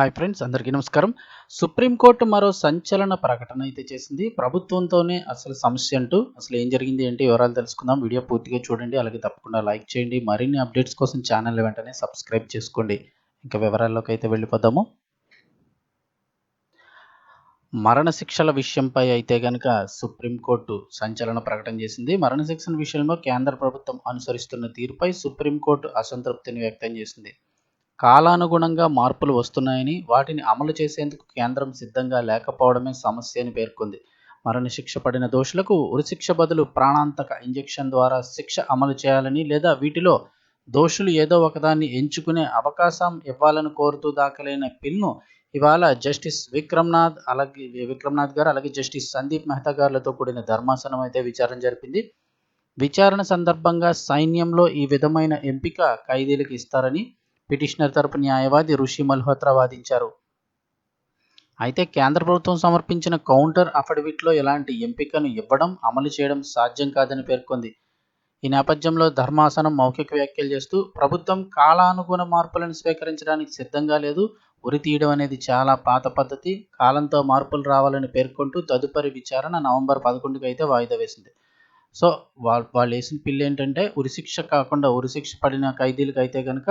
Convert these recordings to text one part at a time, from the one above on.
Hi friends అందరికీ నమస్కారం. Supreme court మరో సంచలన ప్రకటన అయితే చేసింది. ప్రభుత్వంతోనే అసలు సమస్య అంటూ అసలు ఏం జరిగింది ఏంటి వివరాలు తెలుసుకుందాం. వీడియో పూర్తిగా చూడండి అలాగే తప్పకుండా లైక్ చేయండి. మరిన్ని అప్డేట్స్ కోసం ఛానల్ వెంటనే సబ్స్క్రైబ్ చేసుకోండి. ఇంకా వివరాల్లోకి అయితే వెళ్ళిపోదాము. మరణశిక్షల విషయంపై అయితే కనుక సుప్రీంకోర్టు సంచలన ప్రకటన చేసింది. మరణశిక్షణ విషయంలో కేంద్ర ప్రభుత్వం అనుసరిస్తున్న తీరుపై సుప్రీంకోర్టు అసంతృప్తిని వ్యక్తం చేసింది. కాలానుగుణంగా మార్పులు వస్తున్నాయని వాటిని అమలు చేసేందుకు కేంద్రం సిద్ధంగా లేకపోవడమే సమస్య అని పేర్కొంది. మరణశిక్ష పడిన దోషులకు ఉరిశిక్ష బదులు ప్రాణాంతక ఇంజెక్షన్ ద్వారా శిక్ష అమలు చేయాలని లేదా వీటిలో దోషులు ఏదో ఒకదాన్ని ఎంచుకునే అవకాశం ఇవ్వాలని కోరుతూ దాఖలైన పిల్ను ఇవాళ జస్టిస్ విక్రమ్నాథ్ అలాగే విక్రమ్నాథ్ గారు అలాగే జస్టిస్ సందీప్ మెహతా గారులతో కూడిన ధర్మాసనం అయితే విచారణ జరిపింది. విచారణ సందర్భంగా సైన్యంలో ఈ విధమైన ఎంపిక ఖైదీలకు ఇస్తారని పిటిషనర్ తరపు న్యాయవాది ఋషి మల్హోత్రా వాదించారు. అయితే కేంద్ర ప్రభుత్వం సమర్పించిన కౌంటర్ అఫిడవిట్లో ఎలాంటి ఎంపికను ఇవ్వడం అమలు చేయడం సాధ్యం కాదని పేర్కొంది. ఈ నేపథ్యంలో ధర్మాసనం మౌఖిక వ్యాఖ్యలు చేస్తూ ప్రభుత్వం కాలానుగుణ మార్పులను స్వీకరించడానికి సిద్ధంగా లేదు ఉరి తీయడం అనేది చాలా పాత పద్ధతి కాలంతో మార్పులు రావాలని పేర్కొంటూ తదుపరి విచారణ నవంబర్ పదకొండుకి అయితే వాయిదా వేసింది. సో వాళ్ళు వాళ్ళు వేసిన పిల్లు ఏంటంటే ఉరిశిక్ష కాకుండా ఉరిశిక్ష పడిన ఖైదీలకు అయితే కనుక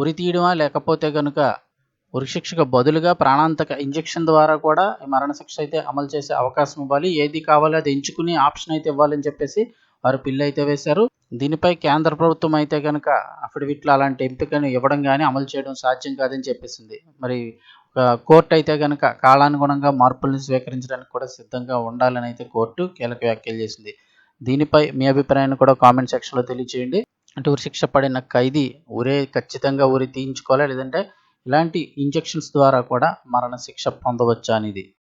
ఉరి తీయడమా లేకపోతే కనుక ఉరిశిక్షకు బదులుగా ప్రాణాంతక ఇంజెక్షన్ ద్వారా కూడా మరణశిక్ష అయితే అమలు చేసే అవకాశం ఇవ్వాలి. ఏది కావాలో అది ఎంచుకుని ఆప్షన్ అయితే ఇవ్వాలని చెప్పేసి వారు పిల్లు అయితే వేశారు. దీనిపై కేంద్ర ప్రభుత్వం అయితే కనుక అఫిడవిట్లో అలాంటి ఎంపికను ఇవ్వడం కానీ అమలు చేయడం సాధ్యం కాదని చెప్పేసింది. మరి కోర్టు అయితే కనుక కాలానుగుణంగా మార్పులను స్వీకరించడానికి కూడా సిద్ధంగా ఉండాలని అయితే కోర్టు కీలక వ్యాఖ్యలు చేసింది. దీనిపై మీ అభిప్రాయాన్ని కూడా కామెంట్ సెక్షన్లో తెలియచేయండి. అంటే ఉరి శిక్ష పడిన ఖైదీ ఉరే ఖచ్చితంగా ఉరి తీయించుకోవాలా? లేదంటే ఇలాంటి ఇంజెక్షన్స్ ద్వారా కూడా మరణ శిక్ష పొందవచ్చా అనేది?